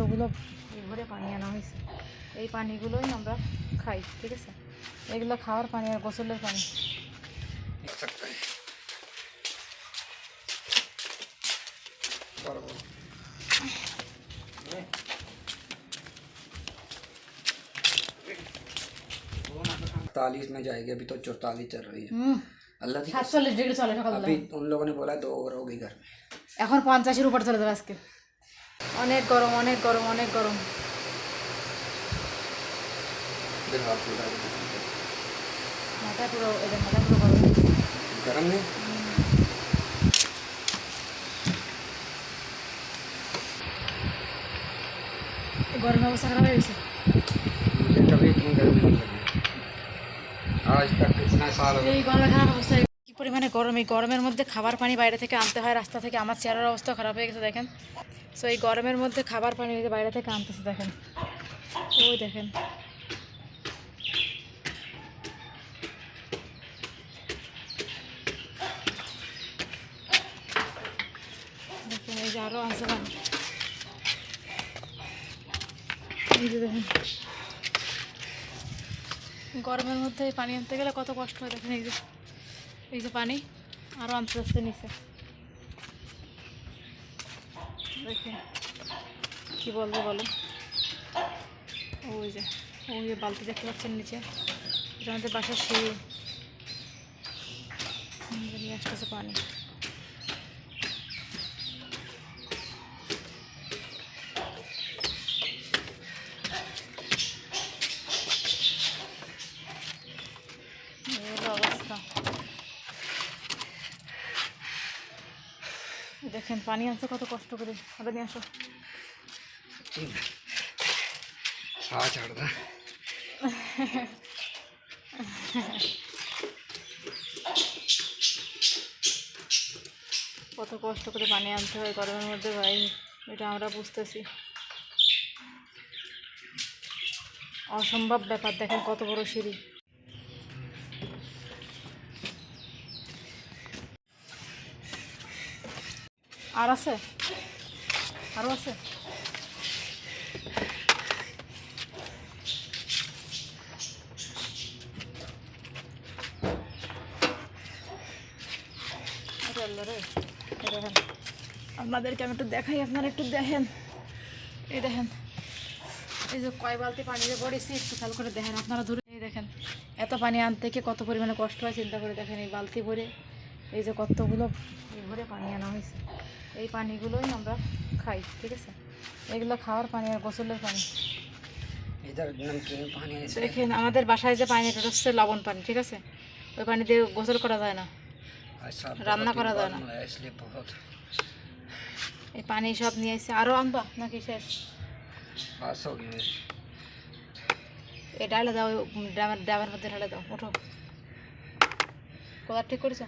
কতগুলো ভরে পানি আনা হয়েছে এই পানিগুলোই আমরা খাই ঠিক আছে এগুলো খাওয়ার পানি আর গোসলের পানি सकता है बराबर तालीस में जाएगी अभी तो चौतालीस चल रही है হুম अल्लाह की সাতচল্লিশ ডিগ্রি চলে সকালবেলা अभी उन लोगों ने बोला दो ओवर होगी घर में এখন পঞ্চাশের উপর চলে যাবে আজকে অনেক গরম অনেক গরম অনেক গরম। গরম অবস্থা খারাপ হয়ে গেছে? এই গরমের অবস্থা কি পরিমাণে গরম এই গরমের মধ্যে খাবার পানি বাইরে থেকে আনতে হয় রাস্তা থেকে। আমার চেয়ারের অবস্থা খারাপ হয়ে গেছে দেখেন। সো এই গরমের মধ্যে খাবার পানি বাইরে থেকে আনতেছে, দেখেন। ওই দেখেন। এই যে দেখেন। গরমের মধ্যে পানি আনতে গেলে কত কষ্ট হয়, দেখেন এই যে। এই যে পানি আরও আনতে আসতে নিচে। দেখেন কি বলব বলো? ওই যে ওই যে বালতি দেখতে পাচ্ছেন নিচে। এটা আমাদের বাসার সিঁড়ি। আসতেছে পানি। দেখেন পানি আনছে কত কষ্ট করে। ওটা নিয়ে আসো। কত কষ্ট করে পানি আনতে হয় গরমের মধ্যে ভাই। এটা আমরা বুঝতেছি। অসম্ভব ব্যাপার দেখেন কত বড় সিঁড়ি। আর আছে? আরও আছে? আপনাদেরকে আমি একটু দেখাই, আপনারা একটু দেখেন। এই দেখেন, এই যে কয় বালতি পানি যে পড়েছি একটু খেয়াল করে দেখেন আপনারা ধরে। এই দেখেন, এত পানি আনতে গিয়ে কত পরিমাণে কষ্ট হয়, চিন্তা করে দেখেন এই বালতি ভরে। এই যে কতগুলো ভরে পানি আনা হয়েছে। এই পানিগুলোই আমরা খাই ঠিক আছে? এগুলো খাওয়ার পানি আর গোসলের পানি। দেখেন আমাদের বাসায় যে পানি এটা হচ্ছে লবণ পানি ঠিক আছে? ওই পানি দিয়ে গোসল করা যায় না। রান্না করা যায় না। এই পানি সব নিয়ে এসে আরও আনবা নাকি শেষ? এ ডালে দাও ড্রামের ড্রামের মধ্যে ঢালে দাও ওঠো। কোথার ঠিক করেছ?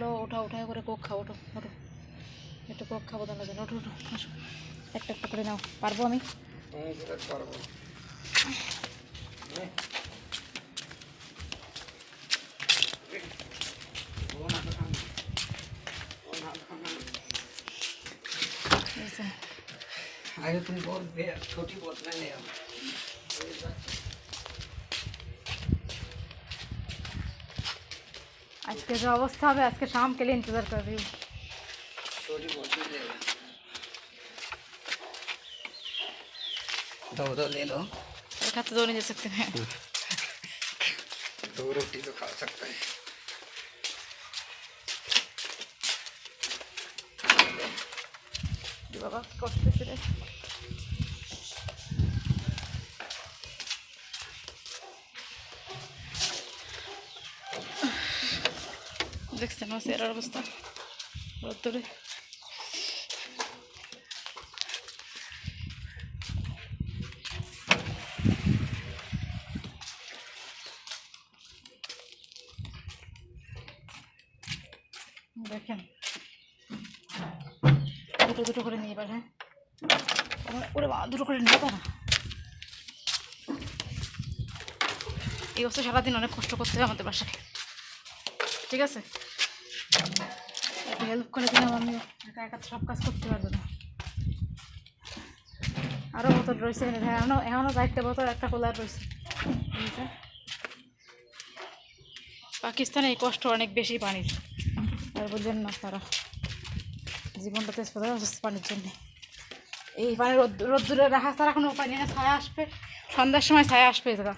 এগুলো ওঠা উঠায় করে কোক খাও ওঠো ওঠো একটু কোক খাবো তোমার জন্য ওঠো ওঠো আসো একটা একটা করে নাও পারবো আমি तुम किधर पर हो এই যে, अरे तुम बहुत बे- छोटी बोतलें ले आओ আজকে যে অবস্থা হবে আজকে শাম কেলে ইন্তজার করবি छोटी बोतल ले आओ दो दो ले लो एक हाथ दो नहीं जा सकते हैं दो रोटी तो खा सकते हैं বাবা কষ্ট ছিল আমার অবস্থা রোদ্দুরে দেখেন দুটো দুটো করে নিয়ে হ্যাঁ ওরে- বাবা দুটো করে নিয়ে না এই অবস্থা সারাদিন অনেক কষ্ট করতে হয় আমাদের বাসায় ঠিক আছে একটু হেল্প করে দিলাম আমিও। একা একা সব কাজ করতে পারব না। আরও বোতল রয়েছে এখানে। হ্যাঁ এখনও এখনও চারটে বোতল, একটা কোলার রয়েছে। পাকিস্তানে এই কষ্ট অনেক বেশি পানির। আর বললেন না তারা। জীবনটা তেজ পানির জন্য। এই পানি রোদ রোদ্দুরে রাখা তারা কোনো উপায় নেই ছায়া আসবে। সন্ধ্যার সময় ছায়া আসবে জায়গা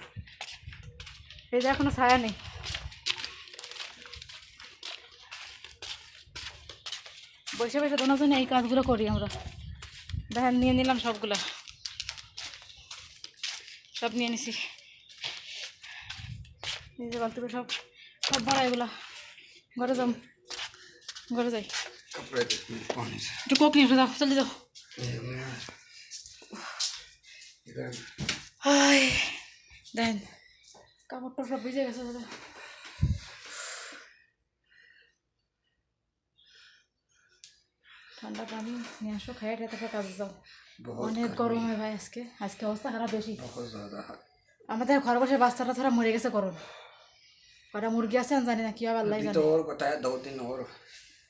এই জায়গা কোনো ছায়া নেই। পয়সা পয়সা দোনার জন্য এই কাজগুলো করি আমরা। ধান নিয়ে নিলাম সবগুলা। সব নিয়ে নিছি। নিজে বালতি সব সব ভরা এগুলো। ঘরে যাম ঘরে যাই। একটু কোক নিয়ে যাও চলে যাও। দেন কাপড়টা সব ভিজে গেছে ঠান্ডা পানি নিয়ে আসো খাইয়ে ঠেয়ে তারপর কাজে যাও बहुत অনেক গরম হয় ভাই আজকে আজকে অবস্থা খারাপ বেশি बहुत ज़्यादा है আমাদের ঘর বসে বাচ্চাটা ধরা মরে গেছে গরম কটা মুরগি আছে আমি জানি না কী হবে আল্লাহ अभी জানে तो और बताया दो दिन और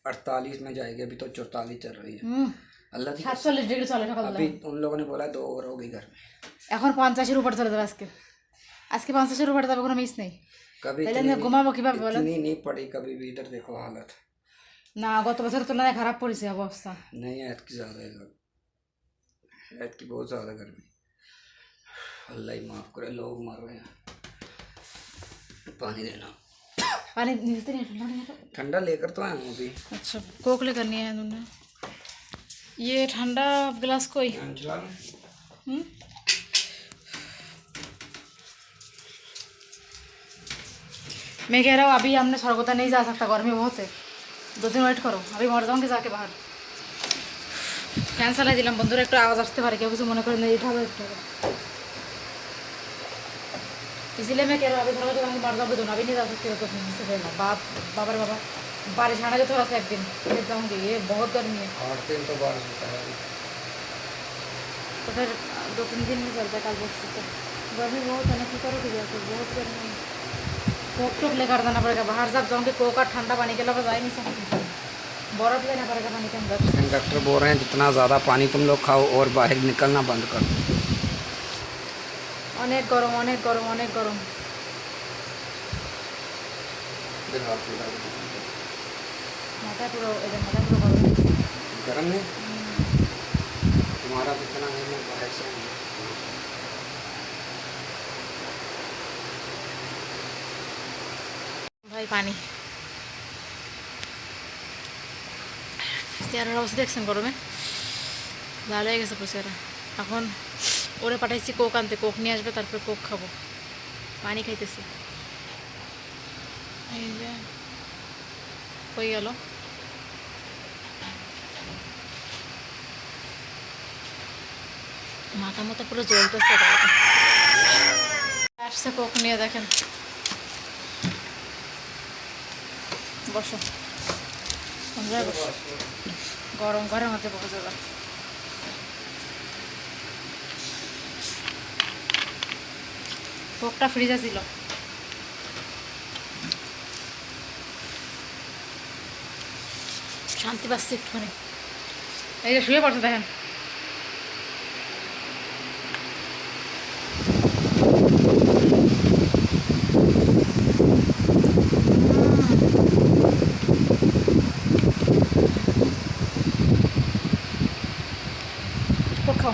अड़तालीस में जाएगी अभी तो चौतालीस चल रही है হুম अल्लाह की সাতচল্লিশ ডিগ্রি চলে সকালবেলা अभी उन लोगों ने बोला दो और होगी घर में এখন পঞ্চাশের উপরে চলে যাবে আজকে আজকে পঞ্চাশের উপরে যাবে কোনো মিস নেই कभी তাহলে इतनी, আমি ঘুমাবো কীভাবে বলেন इतनी नहीं पड़ी कभी भी इधर देखो हालत না গত বছরের তুলনায় খারাপ পড়েছে অবস্থা नहीं ऐत की ज़्यादा है ऐत की बहुत ज़्यादा गर्मी अल्लाह ही माफ़ करे लोग मर रहे हैं पानी देना पानी नीचे नहीं ठंडा नहीं है ठंडा लेकर तो आया हूँ अभी अच्छा कोक लेकर नहीं आया तुमने ये ठंडा गिलास कोई फैन चला लूं? हम्म? मैं कह रहा हूँ अभी हमने सरगोता नहीं जा सकता गर्मी बहुत है दो दिन वेट करो अभी मर जाऊंगी जाके बाहर ফ্যান চালাই দিলাম বন্ধুরা একটু আওয়াজ আসতে পারে কেউ কিছু মনে করেন না এটা হবে একটু হবে। इसलिए मैं कह रहा हूँ अभी थोड़ा जो मर जाओगे दोनों अभी नहीं जा सकते हो तो फिर मुझसे पहले बाप बाबर बाबा बारिश आना जो थोड़ा सा एक दिन फिर जाऊँगी ये बहुत गर्मी है आठ दिन तो बारिश होता है अभी। तो फिर दो तीन दिन में चलता है कल बस से गर्मी बहुत है ना की करोगे जाके बहुत गर्मी है कोक टोक लेकर जाना पड़ेगा बाहर जब जाऊँगी कोक और ठंडा पानी के अलावा जा ही नहीं सकती बर्फ लेना पड़ेगा पानी के अंदर लेकिन डॉक्टर बोल रहे हैं जितना ज़्यादा पानी तुम लोग खाओ और बाहर निकलना बंद कर दो অনেক গরম অনেক গরম অনেক গরম মাথা পুরো এদের মাথা পুরো গরম गर्म है तुम्हारा तो इतना नहीं मैं बाहर से ওই পানি। চেয়ারের অবস্থা দেখছেন গরমে? ভালো হয়ে গেছে পুরো এখন ওরে পাঠাইছি কোক আনতে কোক নিয়ে আসবে তারপরে কোক খাব। পানি খাইতেছি। এই গেল। মাথা মতো পুরো জলতেছে কোক নিয়ে দেখেন। বসো। গরম ঘরের মধ্যে বসে যাবে কোকটা ফ্রিজে ছিল। শান্তি পাচ্ছি একটুখানি। এই যে শুয়ে পড়ছে দেখেন কোক খাও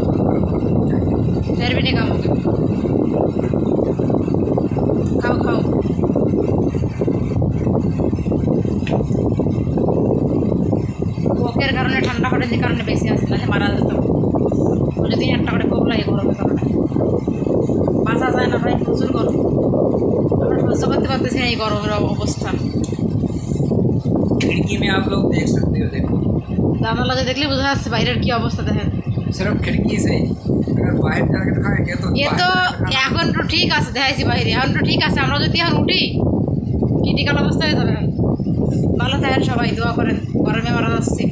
हमारा फिर अरे बारे जिसे फिर भी नहीं खाओ खाओ खाओ কোকের কারণে ঠান্ডা হঠাৎ কারণে বেশি আসে না মারা যেত যদি একটা করে কোক লাগে গরমের কারণে বাঁচা যায় না ভাই প্রচুর গরম আমরা সহ্য করতে পারতেছি না এই গরমের অবস্থা खिड़की में आप लोग देख सकते हो देखो জানালা লাগে দেখলে বোঝা যাচ্ছে বাইরের কি অবস্থা দেখেন सिर्फ खिड़की से এখন তো ঠিক আছে দেখাইছি বাইরে। এখন তো ঠিক আছে আমরা যদি এখন উঠি ক্রিটিক্যাল অবস্থায় যাবে। ভালো থাকেন সবাই দোয়া করেন গরমে মারা যাচ্ছে।